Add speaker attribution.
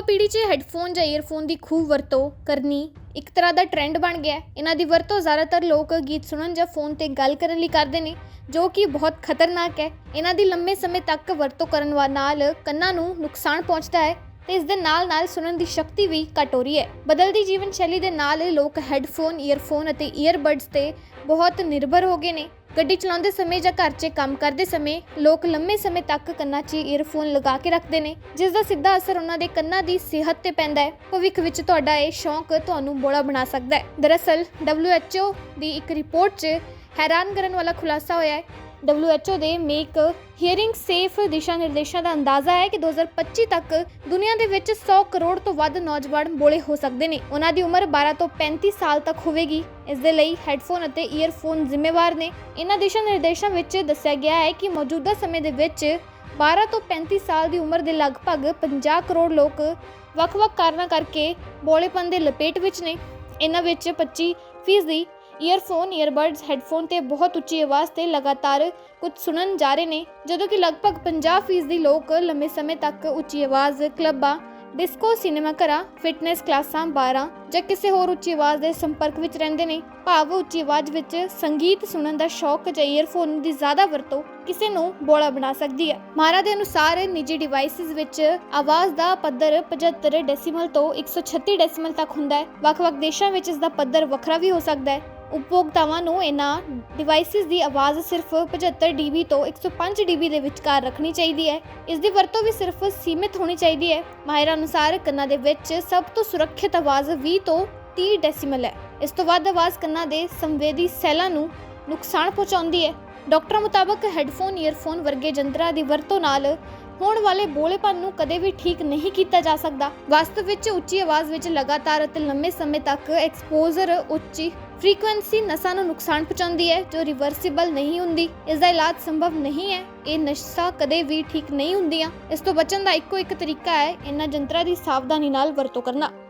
Speaker 1: ਯੁਵਾ ਪੀੜ੍ਹੀ 'ਚ ਹੈੱਡਫੋਨ ਜਾਂ ਈਅਰਫੋਨ ਦੀ ਖੂਬ ਵਰਤੋਂ ਕਰਨੀ ਇੱਕ ਤਰ੍ਹਾਂ ਦਾ ਟ੍ਰੈਂਡ ਬਣ ਗਿਆ ਹੈ। ਇਹਨਾਂ ਦੀ ਵਰਤੋਂ ਜ਼ਿਆਦਾਤਰ ਲੋਕ ਗੀਤ ਸੁਣਨ ਜਾਂ ਫੋਨ ਤੇ ਗੱਲ ਕਰਨ ਲਈ ਕਰਦੇ ਨੇ, ਜੋ ਕਿ ਬਹੁਤ ਖਤਰਨਾਕ ਹੈ। ਇਹਨਾਂ ਦੀ ਲੰਮੇ ਸਮੇਂ ਤੱਕ ਵਰਤੋਂ ਕਰਨ ਵਾ, ਨਾਲ ਕੰਨਾਂ ਨੂੰ ਨੁਕਸਾਨ ਪਹੁੰਚਦਾ ਹੈ ਤੇ ਇਸ ਦੇ ਨਾਲ-ਨਾਲ ਸੁਣਨ ਦੀ ਸ਼ਕਤੀ ਵੀ ਘਟ ਹੋ ਰਹੀ ਹੈ। ਬਦਲਦੀ ਜੀਵਨ ਸ਼ੈਲੀ ਦੇ ਨਾਲ ਲੋਕ ਹੈੱਡਫੋਨ ਈਅਰਫੋਨ ਅਤੇ ਈਅਰਬਡਸ ਤੇ ਬਹੁਤ ਨਿਰਭਰ ਹੋ ਗਏ ਨੇ। ਗੱਡੀ ਚਲਾਉਂਦੇ ਸਮੇਂ ਜਾਂ ਘਰ 'ਚ ਕੰਮ ਕਰਦੇ ਸਮੇਂ ਲੋਕ ਲੰਮੇ ਸਮੇਂ ਤੱਕ ਕੰਨਾਂ 'ਚ ਈਅਰਫੋਨ ਲਗਾ ਕੇ ਰੱਖਦੇ ਨੇ, ਜਿਸ ਦਾ ਸਿੱਧਾ ਅਸਰ ਉਹਨਾਂ ਦੇ ਕੰਨਾਂ ਦੀ ਸਿਹਤ ਤੇ ਪੈਂਦਾ ਹੈ। ਭਵਿੱਖ ਵਿੱਚ ਤੁਹਾਡਾ ਇਹ ਸ਼ੌਂਕ ਤੁਹਾਨੂੰ ਬੋਲਾ ਬਣਾ ਸਕਦਾ ਹੈ। ਦਰਅਸਲ WHO ਦੀ ਇੱਕ ਰਿਪੋਰਟ 'ਚ ਹੈਰਾਨ ਕਰਨ ਵਾਲਾ ਖੁਲਾਸਾ ਹੋਇਆ ਹੈ WHO ਦੇ ਮੇਕ ਹੀਅਰਿੰਗ ਸੇਫ ਦਿਸ਼ਾ ਨਿਰਦੇਸ਼ਾਂ ਦਾ ਅੰਦਾਜ਼ਾ ਹੈ ਕਿ 2025 ਤੱਕ ਦੁਨੀਆ ਦੇ ਵਿੱਚ 100 ਕਰੋੜ ਤੋਂ ਵੱਧ ਨੌਜਵਾਨ ਬੋਲੇ ਹੋ ਸਕਦੇ ਨੇ। ਉਹਨਾਂ ਦੀ ਉਮਰ 12 ਤੋਂ 35 ਸਾਲ ਤੱਕ ਹੋਵੇਗੀ। ਇਸ ਦੇ ਲਈ ਹੈੱਡਫੋਨ ਅਤੇ ਈਅਰਫੋਨ ਜ਼ਿੰਮੇਵਾਰ ਨੇ। ਇਹਨਾਂ ਦਿਸ਼ਾ ਨਿਰਦੇਸ਼ਾਂ ਵਿੱਚ ਦੱਸਿਆ ਗਿਆ ਹੈ ਕਿ ਮੌਜੂਦਾ ਸਮੇਂ ਦੇ ਵਿੱਚ 12 ਤੋਂ 35 ਸਾਲ ਦੀ ਉਮਰ ਦੇ ਲਗਭਗ 50 ਕਰੋੜ ਲੋਕ ਵੱਖ-ਵੱਖ ਕਾਰਨਾਂ ਕਰਕੇ ਬੋਲੇਪਨ ਦੇ ਲਪੇਟ ਵਿੱਚ ਨੇ। ਇਹਨਾਂ ਵਿੱਚ 25 ਫੀਸਦੀ ਈਅਰਫੋਨ ਈਅਰਬਡਸ ਹੈੱਡਫੋਨ ਤੇ ਬਹੁਤ ਉੱਚੀ ਆਵਾਜ਼ ਤੇ ਲਗਾਤਾਰ ਕੁਝ ਸੁਣਨ ਜਾ ਰਹੇ ਨੇ, ਜਦੋਂ ਕਿ ਲਗਭਗ 50% ਦੀ ਲੋਕ ਲੰਮੇ ਸਮੇਂ ਤੱਕ ਉੱਚੀ ਆਵਾਜ਼, ਕਲੱਬਾਂ ਡਿਸਕੋ ਸਿਨੇਮਾ ਘਰਾਂ ਫਿਟਨੈਸ ਕਲਾਸਾਂ, ਬਾਰਾਂ ਜਾਂ ਕਿਸੇ ਹੋਰ ਉੱਚੀ ਆਵਾਜ਼ ਦੇ ਸੰਪਰਕ ਵਿੱਚ ਰਹਿੰਦੇ ਨੇ। ਭਾਵ ਉੱਚੀ ਆਵਾਜ਼ ਵਿੱਚ ਸੰਗੀਤ ਸੁਣਨ ਦਾ ਸ਼ੌਕ ਜਾਂ ਈਅਰਫੋਨ ਦੀ ਜ਼ਿਆਦਾ ਵਰਤੋਂ ਕਿਸੇ ਨੂੰ ਬੋਲਾ ਬਣਾ ਸਕਦੀ ਹੈ। ਮਾਰਾ ਦੇ ਅਨੁਸਾਰ ਨਿੱਜੀ ਡਿਵਾਈਸਿਸ ਵਿੱਚ ਆਵਾਜ਼ ਦਾ ਪੱਧਰ 75 ਡੈਸੀਮਲ ਤੋਂ 136 ਡੈਸੀਮਲ ਤੱਕ ਹੁੰਦਾ ਹੈ। ਵੱਖ-ਵੱਖ ਦੇਸ਼ਾਂ ਵਿੱਚ ਇਸ ਦਾ ਪੱਧਰ ਵੱਖਰਾ ਵੀ ਹੋ ਸਕਦਾ ਹੈ। ਉਪਭੋਗਤਾਵਾਂ ਨੂੰ ਇਹਨਾਂ ਡਿਵਾਈਸਿਸ ਦੀ ਆਵਾਜ਼ ਸਿਰਫ 75 dB ਤੋਂ 105 dB ਦੇ ਵਿਚਕਾਰ ਰੱਖਣੀ ਚਾਹੀਦੀ ਹੈ। ਇਸ ਦੀ ਵਰਤੋਂ ਵੀ ਸਿਰਫ ਸੀਮਿਤ ਹੋਣੀ ਚਾਹੀਦੀ ਹੈ। ਮਾਹਿਰਾਂ ਅਨੁਸਾਰ ਕੰਨਾਂ ਦੇ ਵਿੱਚ ਸਭ ਤੋਂ ਸੁਰੱਖਿਅਤ ਆਵਾਜ਼ 20 ਤੋਂ 30 ਡੈਸੀਮਲ ਹੈ। ਇਸ ਤੋਂ ਵੱਧ ਆਵਾਜ਼ ਕੰਨਾਂ ਦੇ ਸੰਵੇਦੀ ਸੈੱਲਾਂ ਨੂੰ ਨੁਕਸਾਨ ਪਹੁੰਚਾਉਂਦੀ ਹੈ। ਡਾਕਟਰਾਂ ਮੁਤਾਬਕ ਹੈੱਡਫੋਨ, ਈਅਰਫੋਨ ਵਰਗੇ ਜੰਤਰਾਂ ਦੀ ਵਰਤੋਂ ਨਾਲ ਹੋਣ ਵਾਲੇ ਬੋਲੇਪਨ ਨੂੰ ਕਦੇ ਵੀ ਠੀਕ ਨਹੀਂ ਕੀਤਾ ਜਾ ਸਕਦਾ। ਵਾਸਤਵ ਵਿੱਚ ਉੱਚੀ ਆਵਾਜ਼ ਵਿੱਚ ਲਗਾਤਾਰ ਅਤੇ ਲੰਮੇ ਸਮੇਂ ਤੱਕ ਐਕਸਪੋਜ਼ਰ ਉੱਚੀ ਫ੍ਰੀਕੁਐਂਸੀ ਨਸਾਂ ਨੂੰ ਨੁਕਸਾਨ ਪਹੁੰਚਾਉਂਦੀ ਹੈ, ਜੋ ਰਿਵਰਸੀਬਲ ਨਹੀਂ ਹੁੰਦੀ ਇਸ ਦਾ ਇਲਾਜ ਸੰਭਵ ਨਹੀਂ ਹੈ। ਇਹ ਨਸ਼ਾ ਕਦੇ ਵੀ ਠੀਕ ਨਹੀਂ ਹੁੰਦੀਆਂ। ਇਸ ਤੋਂ ਬਚਣ ਦਾ ਇੱਕੋ ਇੱਕ ਤਰੀਕਾ ਹੈ, ਇਹਨਾਂ ਜੰਤਰਾਂ ਦੀ ਸਾਵਧਾਨੀ ਨਾਲ ਵਰਤੋਂ ਕਰਨਾ।